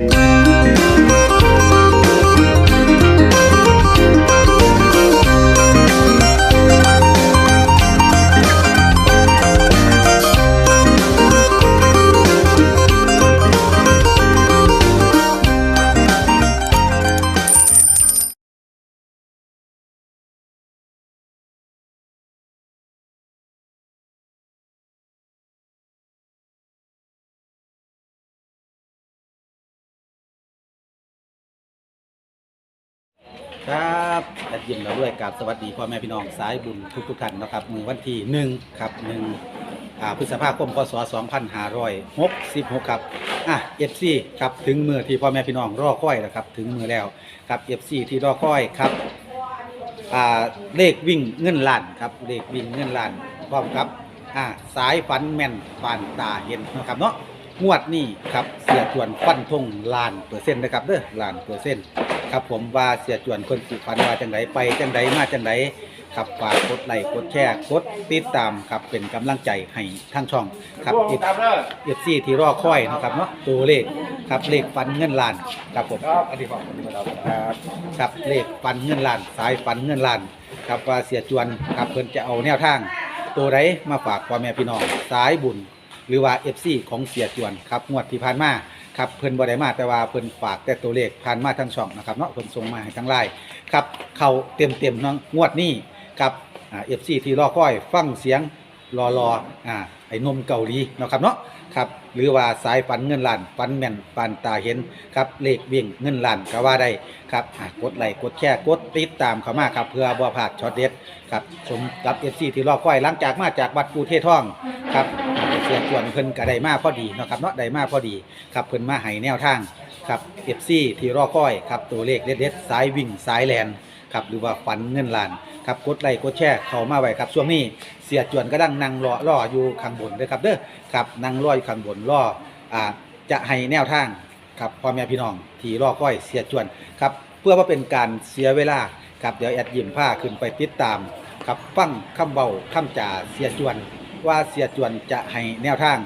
ครั ยินเราด้วยกับสวัสดีพ่อแม่พี่น้องสายบุญทุกทุกๆท่านนะครับมือวันที่หนึ่งครับหนึ่งอ่าพฤษภาคมพศ2566ครับอะ FC ครับถึงมือที่พ่อแม่พี่น้องรอคอยแล้วครับถึงมือแล้วครับ FC ที่รอคอยครับอ่าเลขวิ่งเงินล้านครับเลขวิ่งเงินล้านพร้อมครับอ่าสายฝันแม่นปานตาเห็นนะครับเนาะ งวดนี้ครับเสียจวนฟันทงล้านเปอร์เซ็นต์นะครับเด้อล้านเปอร์เซ็นต์ครับผมว่าเสียจวนคนสิฟันว่าจังไดไปจังไดมาจังไดครับฝากกดไลค์กดแชร์กดติดตามครับเป็นกำลังใจให้ทั้งช่องครับเอฟเอฟซีที่รอคอยนะครับเนาะตัวเลขครับเลขฟันเงินล้านครับผมอดีตบอกครับครับเลขฟันเงินล้าน สายฟันเงินล้านครับว่าเสียจวนครับเพิ่นจะเอาแนวทาง ตัวใดมาฝากพ่อแม่พี่น้องสายบุญ หรือว่า FC ของเสียจวนครับงวดที่ผ่านมาครับเพิ่นบ่ได้มาแต่ว่าเพิ่นฝากแต่ตัวเลขผ่านมาทางช่องนะครับเนาะเพิ่นส่งมาให้ทางไลน์ครับเข้าเต็มๆเนาะงวดนี้ครับอ่า FC ที่รอคอยฟังเสียงรอรออ่าไอ้นมเกาหลีเนาะครับเนาะครับหรือว่าสายฝันเงินล้านฝันแม่นปานตาเห็นครับเลขเวิ่งเงินล้านก็ว่าได้ครับกดไลค์กดแชร์กดติดตามเข้ามาครับเพื่อบ่พลาดช็อตเด็ดครับชมกับ FC ที่รอคอยหลังจากมาจากวัดปูเทท่องครับ สียส่วนเพิ่นก็ได้มาพอดีเนาะครับเนาะได้มาพอดีครับเพิ่นมาให้แนวทางครับเอฟซีที่รอคอยครับตัวเลขเด็ดๆสายวิ่งสายแลนครับหรือว่าฝันเงินล้านครับกดไลค์กดแชร์เข้ามาไว้ครับช่วงนี้เสียจวนก็ดังนั่งรอรออยู่ข้างบนเด้อครับเด้อครับนั่งรออยู่ข้างบนรออ่าจะให้แนวทางครับพ่อแม่พี่น้องที่รอคอยเสียจวนครับเพื่อว่าเป็นการเสียเวลาครับเดี๋ยวแอดยิ้มผ้าขึ้นไปติดตามครับฟังคำเบาคำจ่าเสียจวน ว่าเสียจวนจะให้แนวทาง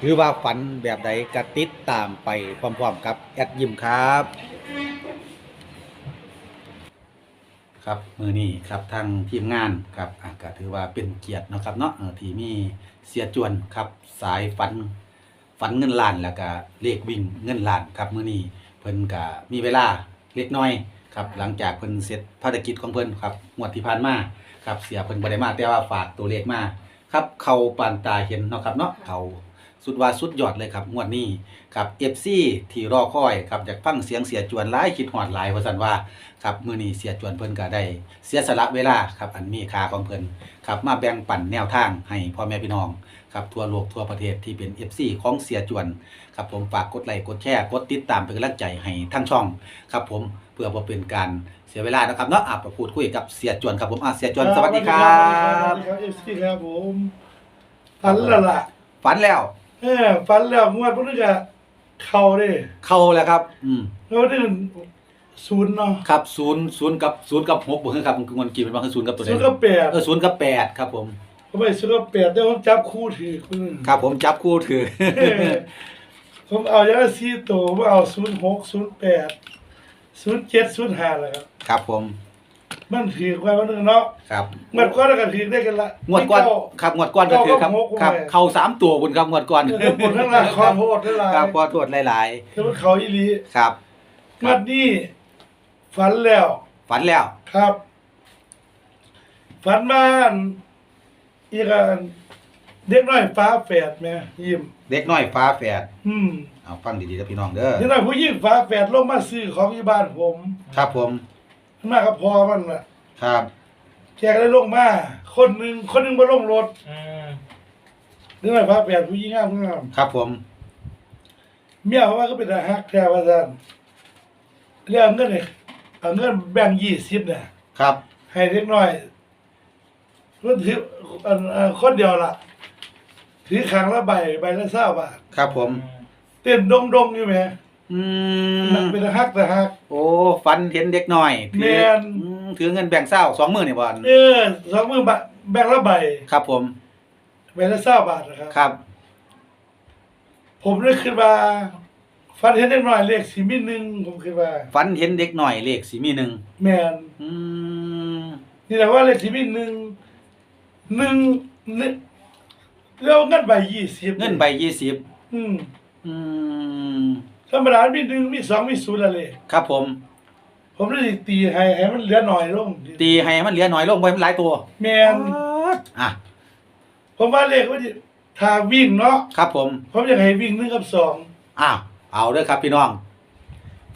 หรือว่าฝันแบบใดกระติดตามไปพร้อมๆครับแอดยิมครับ ครับมือนี้ครับทางทีมงานครับอะก็ถือว่าเป็นเกียรติเนาะครับเนาะเออที่มีเสียจวนครับสายฝันฝันเงินล้านแล้วก็เลขวิ่งเงินล้านครับมือนี้เพิ่นก็มีเวลาเล็กน้อยครับหลังจากเพิ่นเสร็จภารกิจของเพิ่นครับงวดที่ผ่านมาครับเสียเพิ่นบ่ได้มาแต่ว่าฝากตัวเลขมา ครับเขาปานตาเห็นเนาะครับเนาะเขาสุดว่าสุดยอดเลยครับงวดนี้ครับ FC ที่รอคอยครับอยากฟังเสียงเสียจวนหลายคิดฮอดหลายว่าซั่นว่าครับมื้อนี้เสียจวนเพิ่นก็ได้เสียสละเวลาครับอันมีค่าของเพิ่นครับมาแบ่งปันแนวทางให้พ่อแม่พี่น้องครับทั่วโลกทั่วประเทศที่เป็น FC ของเสียจวนครับผมฝากกดไลค์กดแชร์กดติดตามเป็นกำลังใจให้ทั้งช่องครับผมเพื่อบ่เป็นการเสียเวลานะครับเนาะอะไปพูดคุยกับเสียจวนครับผมอะเสียจวนสวัสดีครับสวัสดีครับเอฟซีครับผมฝันและล่ะฝันแล้วเออฝันแล้วงวดพวกนี้ก็เข้าเด้เข้าแล้วครับ อืมแล้วนี่ศูนย์เนาะครับศูนย์ศูนย์กับศูนย์กับหกบ่คือครับมันกี่เป็นว่าคือศูนย์กับตัวใดศูนย์กับแปดเออศูนย์กับแปดครับผมเขาไปศูนย์กับแปดเดี๋ยวผมจับคู่ถือคุณครับผมจับคู่ถือเออผมเอาอย่างละสี่ตัวผมเอาศูนย์หกศูนย์แปด ศูนย์เจ็ดศูนย์ห้าเลยครับ ครับผมมันถือไว้วันหนึงเนาะครับงวดก้อนแล้วก็ถือได้กันละงวดก่อนเก้าครับงวดก่อนก็ถือครับเก้ากับหกครับแม่เข้าสามตัวบุญครับงวดก่อนเออบนข้างล่างขอโทษได้หลายครับขอโทษหลายแต่มันเขาอีหลีๆครับ งวดนี้ฝันแล้ว ฝันแล้ว ครับ ฝันมาอันอีกอัน เด็กน้อยฟ้าแฝดแม่ยิ้มเด็กน้อยฟ้าแฝดอืมเอาฟังดีๆนะพี่น้องเด้อเด็กน้อยผู้หญิงฟ้าแฝดลงมาซื้อของที่บ้านผมครับผมมันมากับพอมันน่ะ ครับแกก็ได้ลงมาคนหนึ่งคนหนึ่งมาลงรถเด็กน้อยฟ้าแฝดผู้หญิงงามงามครับผมเมียเขาว่าก็เป็นอาฮักแท้ว่าซั่นเรื่องเงินเนี่ยเอาเงินแบ่งยี่สิบเนี่ยครับ ให้เด็กน้อยมันถืออันอันคนเดียวล่ะ ถือครั้งละใบใบละเศร้าบาทครับผม เต้นดงดงๆอยู่ไหมอืนักมเป็นฮักแต่ฮัก โอ้ฝันเห็นเด็กน้อยถืแม่อนอืมถือเงินแบ่งเศร้าสองหมื่นนี่บอลเออสองมือบะแบ่งละใบครับผมใบละเศร้าบาทนะครับ ครับ ผมนึกขึ้นมาฟันเห็นเด็กน้อยเลขสิมีหนึ่งผมคิดว่าฝันเห็นเด็กหน่อยเลขสีมีหนึ่งแม่นอืมนี่แหละว่าเลขสิมีหนึ่งหนึ่งหนึ่ง แล้วเงินใบยี่สิบเงินใบยี่สิบอืมอืมธรรมดามีหนึ่งมีสองมีศูนย์ละเลยครับผม ผมเลยตีให้ให้มันเหลือหน่อยลง ตีให้มันเหลือน้อยลงไปมันหลายตัว แม่นอะผมว่าเลขว่าจะถ้าวิ่งเนาะครับ ผม ผมอยากให้วิ่งหนึ่งกับสองอ้าวเอาเด้อครับพี่น้อง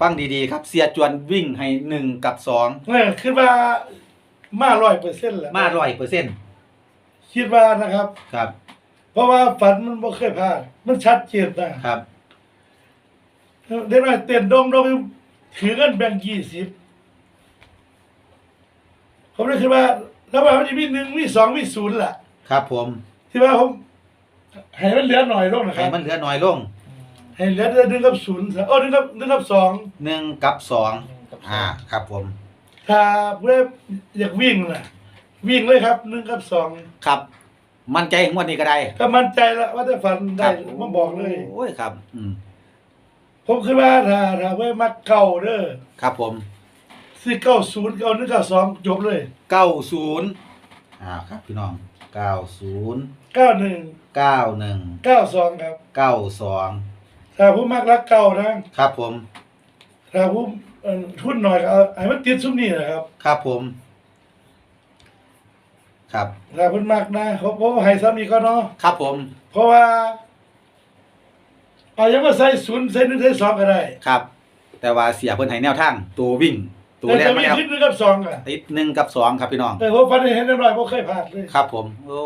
ฟังดีๆครับ เสียจวนวิ่งให้หนึ่งกับสองนี่นคิดว่ามาร้อยเปอร์เซ็นต์แหละมาร้อยเปอร์เซ็นต์คิดว่านะครับ ครับ เพราะว่าฝันมันบ่เคยพลาดมันชัดเจนนะครับ เด็กน้อยเต้นดงดงถือเงินแบงค์ยี่สิบผมเลยคิดว่าแล้วว่ามันจะมีหนึ่งมีสองมีศูนย์ล่ะ ครับผมที่ว่าผมให้มันเหลือหน่อยลงนะคให้รับมันเหลือน้อยลงให้เหลือหนึ่งกับศูนย์โอ้หนึ่งกับหนึ่งกับสองหนึ่งกับสองอ่า ครับผม ถ้าเพื่ออยากวิ่งน่ะวิ่งเลยครับหนึ่งกับสองครับ มั่นใจงวดนี้ก็ได้ก็มั่นใจแล้วว่าได้ฝันได้มาบอกเลย โอ้ยครับ อืมผมคิดว่าถ้าถ้าเพื่อมักเก่าเด้อครับ ผมซื้อเก้าศูนย์เก้าหนึ่งเก้าสองจบเลยเก้าศูนย์อ่าครับ พี่น้องเก้าศูนย์เก้าหนึ่งเก้าหนึ่งเก้าสองครับเก้าสองถ้าผู้มักรักเก่านะครับผมถ้าผู้เอ่อทุนหน่อยก็เอาให้มันติดซุ้มนี่นะครับ ครับผม ครับ ถ้าเพิ่นมักนะเขาผมให้ซ้ำนี่ก็เนาะครับผม เพราะว่าเอายังมาใส่ศูนย์ใส่หนึ่งใส่สองก็ได้ครับ แต่ว่าเสียเพิ่นให้แนวทาง ตัววิ่ง ตัวแต่แรกจะมามีแล้วขึ้นหนึ่งกับสองอะติดหนึ่งกับสองครับพี่น้อง แต่ผมฟันเห็นเรียบร้อยผมเคยผ่านเลยครับผม โอ้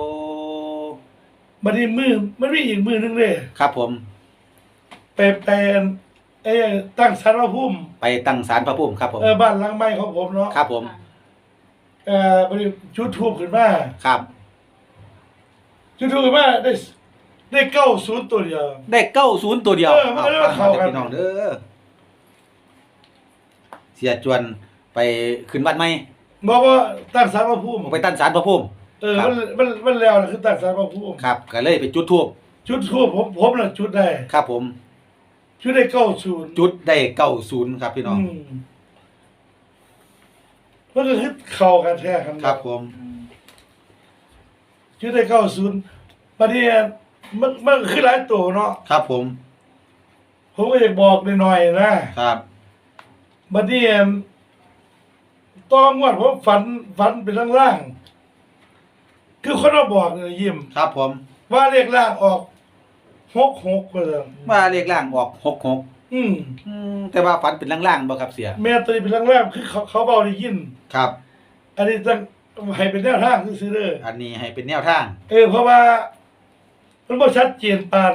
บัดนี้มือมันมีอีกมือหนึงเลยครับผม ไปไปไอ้ตั้งสารพระภูมิไปตั้งศาลพระภูมิครับผม เออบ้านหลังใหม่ของผมเนาะครับผม เอ่อบัดนี้จุดทูบขึ้นมาครับจุดทูบขึ้นมาได้ได้เก้าศูนย์ตัวเดียว ได้เก้าศูนย์ตัวเดียวเออมันก็เลยฟังเข้ากัน พี่น้องเด้อเสียจวนไปขึ้นบ้านไหมบอกว่าตั้งสารพระภูมิไปตั้งศาลพระภูมิ เออครับ มันมันมันแล้วนะคือตั้งสารพระภูมิครับก็เลยไปจุดทูบจุดทูบผมผมน่ะจุดได้ครับผมจุดได้เก้าศูนย์จุดได้เก้าศูนย์ครับพี่น้องม มันก็คือเข้ากันแท้ครับครับผมจุดได้เก้าศูนย์บัดนี้มันมันคือหลายตัวเนาะครับผม ผมก็อยากบอกหน่อยๆนะครับบัดนี้ตอนงวดผมฝันฝันเป็นล่างๆคือคนมาบอกเนี่ยยิ้มครับผม ว่าเลขล่างออกหกหกก็เลยว่าเลขล่างออกหกหก อืมอืมแต่ว่าฝันเป็นล่างๆบ่ครับเสีย แม่ตัวนี้เป็นล่างๆคือเขาเขาเบาได้ยิน ครับ อันนี้ต้องให้เป็นแนวทางซื้อๆเด้ออันนี้ให้เป็นแนวทางเออเพราะว่า มันบ่ชัดเจนปาน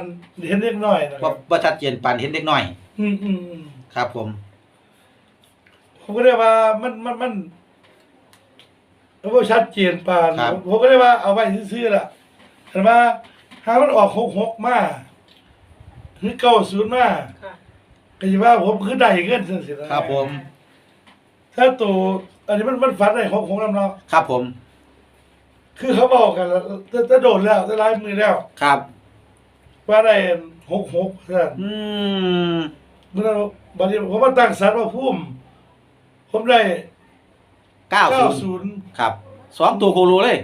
เห็นเล็กน้อยนะคว่ารับว่าชัดเจนปานเห็นเด็กน้อย อืมอืมอืมครับผม ผมก็เลยว่ามันมันมันมันบ่ชัดเจนปานครับ ผมผมก็เลยว่าเอาไว้ซื่อๆล่ะเห็นว่าถ้ามันออกหกหกมาหรือเก้าศูนย์มาค่ะ ก็สิว่าผมคือได้เงินจังซี่นะครับผม ถ้าตัวอันนี้มันมันฝันได้หกหกนำเนาะครับผม คือเขาบอกกันแล้วจะจะโดดแล้วจะลายมือแล้ว ครับ ว่าได้หกหกเท่านั้นอืมเมื่อบัดนี้ผมมาตั้งสารพระภูมิผมได้เก้าเก้าศูศูนนย์ย์ครับ สองตัวโคโลเลย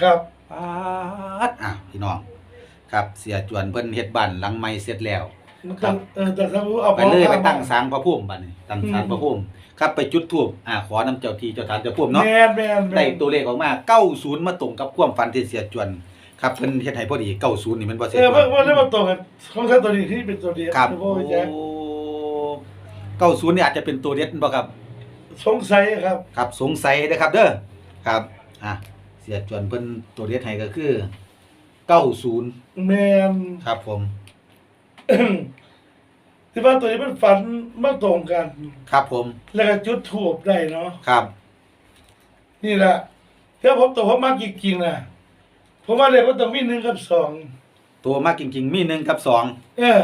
ครับ ปาดอะพี่น้อง ครับ เสียจวนเพิ่นเฮ็ดบ้านหลังใหม่เสร็จแล้ว มันตั้งเออแต่สารพระภูมิเอาไปเลยไปข้าตั้งมาศาลพระภูมิบัดนี้ตั้งศาลพระภูมิครับไปจุดธูปอ่าขอน้ำเจ้าที่เจ้าทานเจ้าภูมิเนาะแมนแมนแมได้นตัวเลขออกมา90มาตรงกับความฝันที่เสียจวนครับเพิ่นเฮ็ดให้พอดี90นี่มันบ่เสียเอจอวเมื่อนเมื่อได้มาตรงกันของท่านตัวนี้ที่เป็นตัวเดียวครับโอ้โอ้ยแจ๊ค90นี่อาจจะเป็นตัวเด็ดบ่ครับ สงสัยครับ ครับสงสัยนะครับ เด้อครับอะเสียจวนเพิ่นตัวเด็ดให้ก็คือ90แมนครับผม ที่ว่าตัวนี้มันฝันมาตรงกัน ครับผม แล้วก็จุดทูบได้เนาะครับ นี่แหละถ้าผมตัวผมมากจริงๆนะผมว่าเลยว่าต้องมีหนึ่งกับสองตัวมากจริง ๆ มีหนึ่งกับสองเออ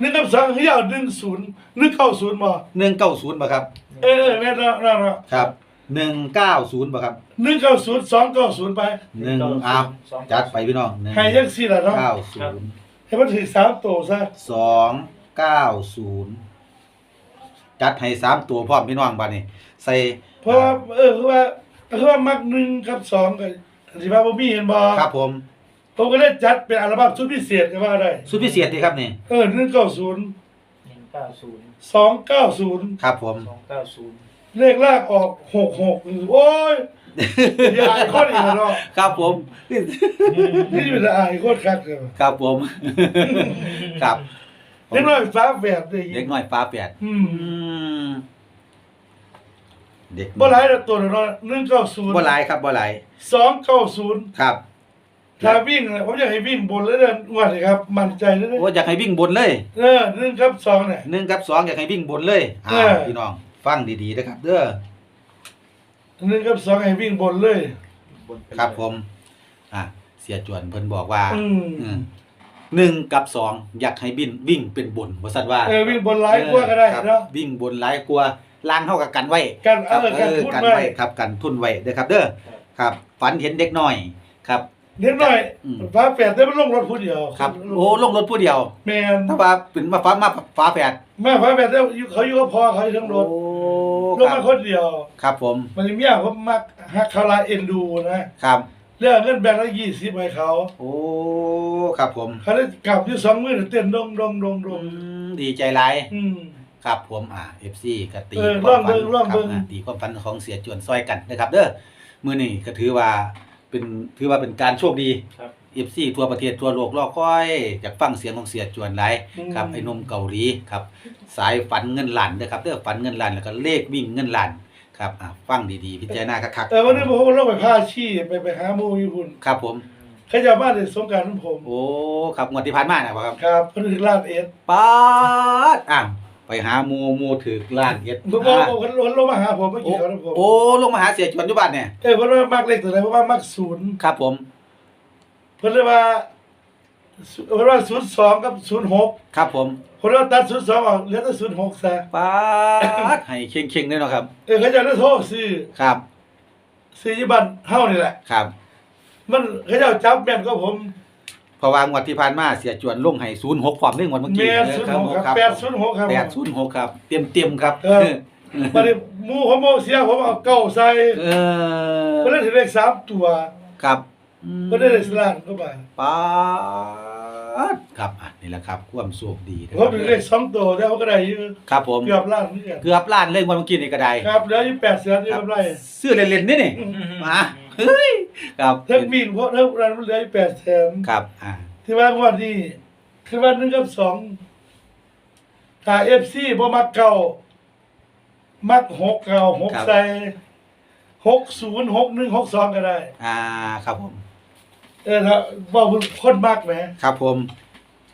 หนึ่งกับสองคือเอาหนึ่งศูนย์หนึ่งเก้าศูนย์บ่หนึ่งเก้าศูนย์ป่ะครับ เออเออแม่นแล้วแล้วแล้วครับหนึ่งเก้าศูนย์ป่ะครับหนึ่งเก้าศูนย์สองเก้าศูนย์ไปหนึ่งอ้าวจัดไปพี่น้องหนึ่งให้ยังสี่ละเนาะเก้าศูนย์ ให้มันถึงสามตัวซะสองเก้าศูนย์จัดให้สามตัวพร้อมพี่น้องบ้านนี้ใส่เพราะว่าเออคือว่าคือว่ามักหนึ่งกับสองกับสิว่าบ่มีเห็นบ่ครับผม ผมก็เลยจัดเป็นอัลบั้มชุดพิเศษก็ว่าได้สุดพิเศษดีครับนี่เออหนึ่งเก้าศูนย์หนึ่งเก้าศูนย์สองเก้าศูนย์ครับผม สองเก้าศูนย์เลขแรกออกหกหกโอ้ย อย่าอายคนอีกแล้วเนาะครับผม นี่เป็นอายคนคักเลยครับผม ครับเล็กน้อยฟ้าแฝดได้เด็กน้อยฟ้าแปดอืมเด็กบ่หลายล้วตัวเนาะหนึ่งเก้าศูนย์บ่หลายครับบ่หลายสองเก้าศูนย์ครับถ้าวิ่งผมอยากให้วิ่งบนแล้วเดินงวดเลยครับ มั่นใจเลยนะโอ้อยากให้วิ่งบนเลย เออหนึ่งครับสองเนี่ยหนึ่งกับสองอยากให้วิ่งบนเลยอ่าพี่น้อง ฟังดีๆนะครับเด้อ หนึ่งครับสองให้วิ่งบนเลยบนไปครับผม อะเสียจวนเพิ่นบอกว่าอืม อืมหนึ่งกับสองอยากให้บินวิ่งเป็นบนว่าซั่นว่า เออวิ่งบนไลน์กว่าก็ได้ครับ เนาะวิ่งบนหลายกว่าล่างเท่ากับกันไว้กันครัเออกันพูดกันไว้ไว้ครับกันทุนไว้เด้อครับ เด้อครับ ฝันเห็นเด็กน้อยครับ เล็กน้อยอืม ฟ้าแฝดได้มันลงรถผู้เดียวครับโอ้ลงรถผู้เดียวแมนถ้าว่าเป็นมาฟ้ามาฟ้าแฝดแม่ฟ้าแฝดได้อยู่เขาอยู่กับพ่อเขาอยู่ทั้งรถโอ้ ลงครัมาบคนเดียว ครับผม มันเมียผมมักฮักคาราเอ็นดูนะครับเรื่องเงินแบงค์ละยี่สิบให้เขา โอ้ครับผม เขาได้กลับอยู่สองมือเต้นดงดงดงดอืงมดีใจหลายอืมครับผมอ่า FC ก็ตีเออความฝันลองเบิ่งลองครัเบิ่งอ่าตีความฝันของเสียจวนซอยกันนะครับ เด้อมื้อนี้ก็ถือว่าเป็นถือว่าเป็นการโชคดี ครับ FC ทั่วประเทศทั่วโลกรอคอยอยากฟังเสียงของเสียจวนหลายครับไอ้หนมเกาหลีครับสายฝันเงินล้านนะครับเด้อฝันเงินล้านแล้วก็เลขวิ่งเงินล้านครับอ่าฟังดีๆพิจารณาคักแต่วันนี้ผมก็ลงไปผ้าชี้ไปไปหาหมูอยู่พุ่นๆครับผมเขาจะมาในสงกรารของผมโอ้ครับงวดที่ผ่านมาน่ะบ่ครับครับเพิ่นถึงลาดเอ็ดป๊าดอะไปหาหมู่หมู่ถึกล้านเอ็ดผมบอกอ่าผมลงลงมาหาผมเมื่อโอ้กี้เขาผมโอ้ลงมาหาเสียจวนอยู่บ้านเนี่ยเออเพิ่นว่ามักเลขตัวไหนเพราะว่ามักศูนย์ครับผม เพิ่นเลยว่าเพิ่นว่าศูนย์สองกับศูนย์หกครับผมเพิ่นว่าตัดศูนย์สองออกเหลือแต่ศูนย์หกซะป๊าดให้เข่งๆเลยเนาะครับ เออเขาจะได้โทรซื้อครับซื้อที่บ้านเฮานี่แหละ ครับ มันเขาจะจับแม่นก็ผมเพราะว่างวดที่ผ่านมาเสียจวนลงให้06ความเรื่องวันเมื่อกี้แม่นศูนย์หกครับแปดศูนย์หกครับ806ครับเต็มๆครับเออบัดนี้หมู่ผมเอาเสียผมเอาเก้าใส่เออเพิ่นได้ถึงเลขสามตัวครับ อืมเพิ่นได้เลขสลานเข้ามาป๊าดครับอะนี่แหละครับความโชคดีนะผมถึงเลขสองตัวแต่ว่าก็ได้อยู่ครับผม เกือบล้านเหมือนกันเกือบล้านเรื่องวันเมื่อกี้นี่ก็ได้ครับเหลืออยู่แปดแสนที่ครับกำไรซื้อเล่นๆนี่นี่อืมมาเฮ้ยครับเทั้งบินเพราะเทั้งร้านมันเหลืออยู่แปดแสนครับอ่าที่ว่างวดนี้คือว่าหนึ่งกับสองถ้าเอฟซีบ่มักเก่า มักหกเก่าหกใส่หกศูนย์หกหนึ่งหกสองก็ได้ อ่าครับผม เออถ้าบอกคนมักแหมครับผม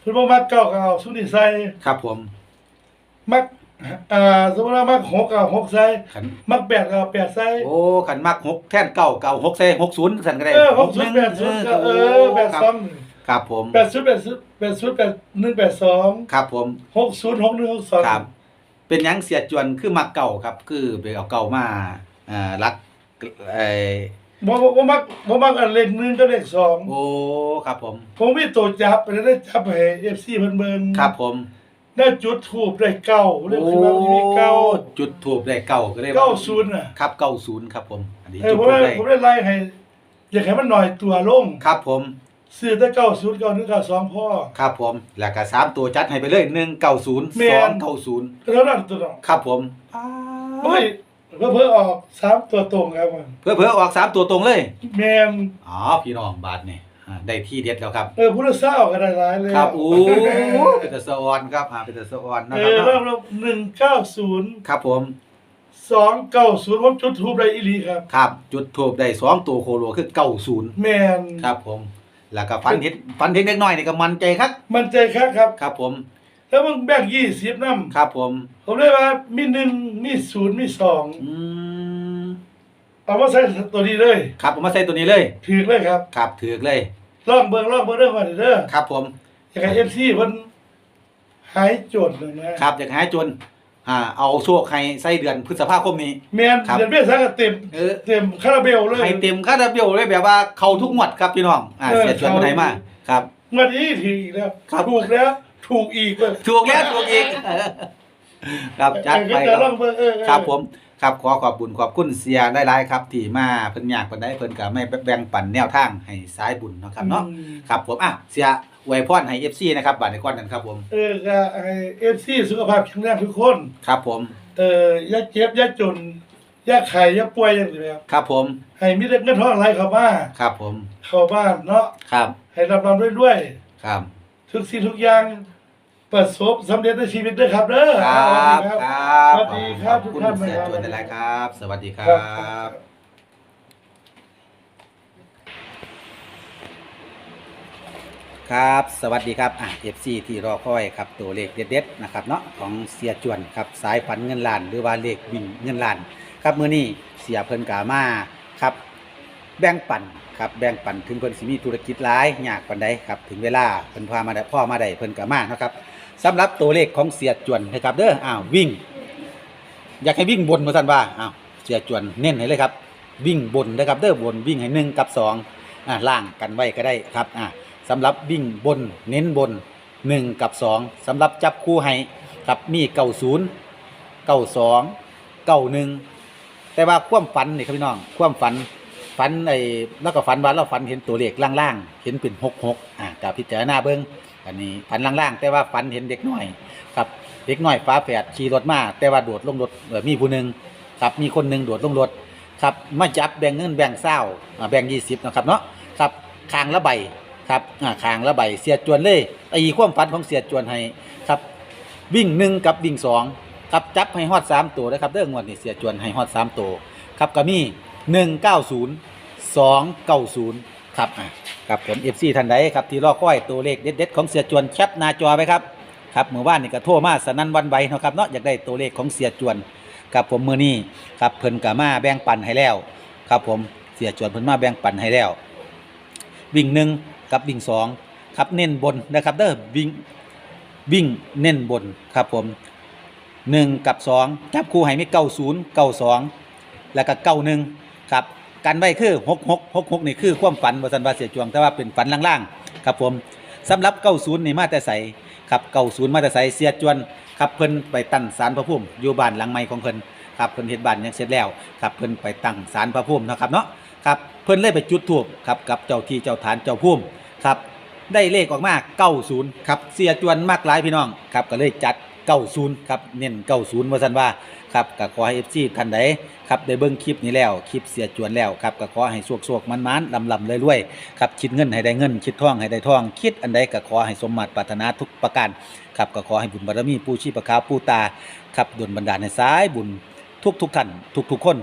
เพิ่นบ่มักเก่าก็เอาสุนิใส่ครับผมมักอ่าสมมุติว่ามักหกก็เอาหกใส่ขันมักแปดก็เอาแปดใส่ โอ้ขันมักหกแท่นเก้าเก้าหกเซหกศูนย์สันก็ได้เออหกศูนย์แปดศูนย์ก็เออแปดครับสองครับผมแปดศูนย์แปดศูนย์แปดศูนย์แปดหนึ่งแปดสองครับผมหกศูนย์หกหนึ่งหกสองครับ เป็นหยังเสียจวนคือมักเก่าครับ คือไปเอาเก่ามาอ่ารักไออ บ่บ่บ่มักบ่มักอันเลขหนึ่งกับเลขสองโอ้ครับผม ผมมีตัวจับไปแล้วได้จับให้เอฟซีเพิ่นเบิ่งครับผมได้จุดทูบได้เก้าเรียกคือว่ามันมีเก้าจุดถูกได้เก่าก็ได้เก้าศูนย์น่ะครับเก้าศูนย์ครับผมอันนี้เออจุดผมถูกได้ได้ผมได้ไล่ให้อยากให้มันหน่อยตัวลงครับผมซื้อแต่เก้าศูนย์เก้าหนึ่งเก้าสองพ่อครับผมแล้วก็สามตัวจัดให้ไปเลยหนึ่งเก้าศูนย์แม่สองนเก้าศูนย์แล้วนั่นตัวน้องครับผมเฮ้ย เพิ่นเพิ่นออกสามตัวตรงครับมันเพื่อเพื่อออกสามตัวตรงเลย แม่นอ๋อพี่น้องบาทนี่อ่าได้ที่เด็ดแล้วครับ เออผู้ละเศร้าก็ได้หลายเลยครับโอ้เป็นแต่สะออนครับอ่าเป็นแต่สะออนนะเอครับอเริ่มเนาะหนึ่งเก้าศูนย์ครับผม สองเก้าศูนย์ผมจุดทูบได้อีหลีครับ ครับ จุดทูบได้สองตัวโคโลคือเก้าศูนย์แมนครับผม แล้วก็ฟันเห็นฟันเห็นเล็กน้อยนี่ก็มันใจครับ มันใจครับครับ ครับผม แล้วมึงแบ่งยี่สิบน้ครับผมำผมเลยว่ามีหนึ่งมีศูนย์มีสองอืมเอามาใส่ตัวนี้เลย ครับผมมาใส่ตัวนี้เลย ถือเลยครับครับถือกเลยลองเบิ่งลองเบิ่งเรื่องก่อนเด้อครับผมอยากให้เอฟซีเพิ่นหายโจทย์เลยนะครับอยากให้จนอ่าเอาโชคให้ไส้เดือนพฤษภาคมนี้แมนครับเดือนเมษายนก็เต็มเออเต็มคาราเบลเลยให้เต็มคาราเบลเลยแบบว่าเข้าทุกงวดครับพี่น้องอ่าเออเสียชวนเข้าคนไหนมาครับงวันนี้ถืออีกแล้วครับถูกแล้ว ถูกอีกเว้ยถูกแล้วถูกอีกครับจัดไปเออคก็จะลรัอบ งเบิ่งเออเออ ครับผมครับขอขอบบุญขอบคุณเสียได้หลายๆครับที่มาเพิ่นอยากเพิ่นได้เพิ่นก็ไม่แบ่งปันแนวทางให้สายบุญเนาะครับเนาะอืม ครับผมอะเสียอวยพรให้ FC นะครับบัดนี้ก่อนนั้นครับผมเออก็ไอเอฟซีสุขภาพแข็งแรงทุกคน ครับผมเอออย่าเจ็บอย่าจนอย่าไข้อย่าป่วยอย่างนี้ครับครับผมให้มีแต่เงินทองไหลเข้ามาครับผมเข้าบ้านเนาะครับให้รับรองด้วยด้วย ครับทุกสิ่งทุกอย่าง ประสบสำเร็จในชีวิตด้วยครับเด้อครับสวัสดีคครับรับสวัสดีครับขอบทุกคุณท่านเสียนะครับจวนได้หลายครับ สวัสดีครัครับบครับสวัสดีครับอะ FC ที่รอคอยครับตัวเลขเด็ดๆนะครับเนาะของเสียจวนครับสายฝันเงินล้าน หรือว่าเลขวิ่งเงินล้าน ครับมื้อนี้เสียเพิ่นกามาครับ แบ่งปันครับแบ่งปันถึงเพิ่นสิมีธุรกิจหลายยากปานใดครับถึงเวลาเพิ่นพามาได้พ่อมาได้เพิ่นก็มาเนาะครับ สำหรับตัวเลขของเสียจวนนะครับเด้ออ้าววิ่ง อยากให้วิ่งบนมาสั่นว่าอ้าวเสียจวนเน้นให้เลยครับ วิ่งบนนะครับเด้อบนวิ่งให้หนึ่งกับสองอ่าล่างกันไว้ก็ได้ครับอ่าสำหรับวิ่งบนเน้นบนหนึ่งกับสองสำหรับจับคู่ให้ครับมีเก้าศูนย์เก้าสองเก้าหนึ่งแต่ว่าความฝันนี่ครับพี่น้องความฝันฝันไอ้แล้วก็ฝันว่าเราฝันเห็นตัวเลขล่างๆเห็นเป็นหกหกอ่ากับพิจารณาเบิ้ง อันนี้ฝันล่างๆ แต่ว่าฝันเห็นเด็กน้อยครับเด็กน้อยฟ้าแฝดขี่รถมาแต่ว่าโดดลงรถเอ่อมีผู้หนึ่งครับมีคนหนึ่งโดดลงรถครับมาจับแบ่งเงินแบ่งเศร้าอ่าแบ่งยี่สิบนะครับเนาะครับคางละใบครับอ่าคางละใบเสียจวนเลยตีความฝันของเสียจวนให้ครับวิ่งหนึ่งกับวิ่งสองครับจับให้ฮอดสามตัวนะครับเด้องวดนี้เสียจวนให้ฮอดสามตัวครับก็มีหนึ่งเก้าศูนย์สองเก้าศูนย์ ครับอะครับผมเอฟซีท่านใดครับที่รอคอยตัวเลขเด็ดๆของเสียจวนแคปหน้าจอไว้ครับครับเมื่อวานนี่ก็โทรมาสนั่นวันไหวเนาะครับเนาะอยากได้ตัวเลขของเสียจวนครับผมมือนี้ครับเพิ่นก็มาแบ่งปันให้แล้วครับผมเสียจวนเพิ่นมาแบ่งปันให้แล้ว วิ่งหนึ่งกับวิ่งสองครับเน้นบนนะครับเด้อวิ่งวิ่งเน้นบนครับผมหนึ่งกับสองจับคู่ให้มีเก้าศูนย์เก้าสองแล้วก็เก้าหนึ่งครับ กันไว้คือหกหกหกหกนี่คือความฝันบสันวาเสียจวงแต่ว่าเป็นฝันล่างๆครับผมสำหรับเก้าศูนย์นี่มาแต่ใสครับเก่าศูนย์มาแต่ไสเสียจวนครับเพิ่นไปตั้งศาลพระภูมิอยู่บ้านหลังใหม่ของเพิ่นครับเพิ่นเฮ็ดบ้านยังเสร็จแล้วครับเพิ่นไปตั้งศาลพระภูมิเนะครับเนาะครับเพิ่นเลยไปจุดธูปครับกับเจ้าที่เจ้าฐานเจ้าภูมิครับได้เลขออกมา90ครับเสียจวนมากหลายพี่น้องครับก็เลยจัด90ครับเน้น90ว่าซั่นว่า ครับก็ขอให้ FC ท่านใดครับได้เบิ่งคลิปนี้แล้วคลิปเสียจวนแล้วครับก็ขอให้สวกๆมันๆลำๆรวยๆครับคิดเงินให้ได้เงิน คิดท่องให้ได้ท่อง คิดอันใดก็ขอให้สมมาตรปรารถนาทุกประการครับก็ขอให้บุญบารมีผู้ชีพขาผู้ตาครับดลบันดาลในสายบุญทุกทุกท่านทุกทุกคน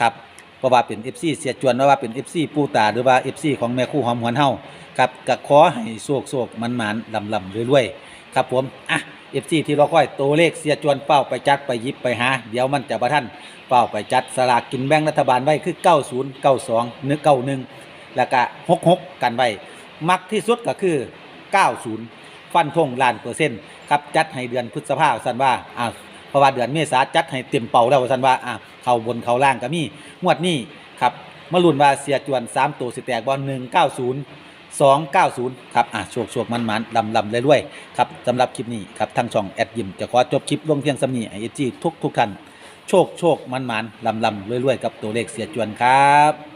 ครับเพราะว่าเป็น FC เสียจวนหรือว่าเป็น FC ผู้ตาหรือว่า FC ของแม่คู่หอมหวนเฮาครับก็ขอให้โชคโชคมันมันลำลำรวยๆครับผมอะ FC ที่เราค่อยตัวเลขเสียจวนเป้าไปจัดไปยิบไปหา เดี๋ยวมันจะประท่านเป้าไปจัดสลากกินแบ่งรัฐบาลไว้คือ 90 92 191 แล้วก็ 66 กันไว้ มักที่สุดก็คือ 90 ฟันธงล้านเปอร์เซ็นต์ครับจัดให้เดือนพฤษภาคมสันว่าอ่าเพราะว่าเดือนเมษาจัดให้เต็มเป่าแล้วสันว่าอ่าเข้าบนเข้าล่างก็มีงวดนี้ครับมาลุ้นว่าเสียจวน 3 ตัวสิแตกบอล190 290 ครับ อะโชคโชคมันมันลำลำเลยด้วยครับสำหรับคลิปนี้ครับทางช่องแอดยิมจะขอจบคลิปลงเพียงสำนีไอจีทุกทุกท่านโชคโชคมันมันลำลำเรื่อยๆกับตัวเลขเสียจวนครับ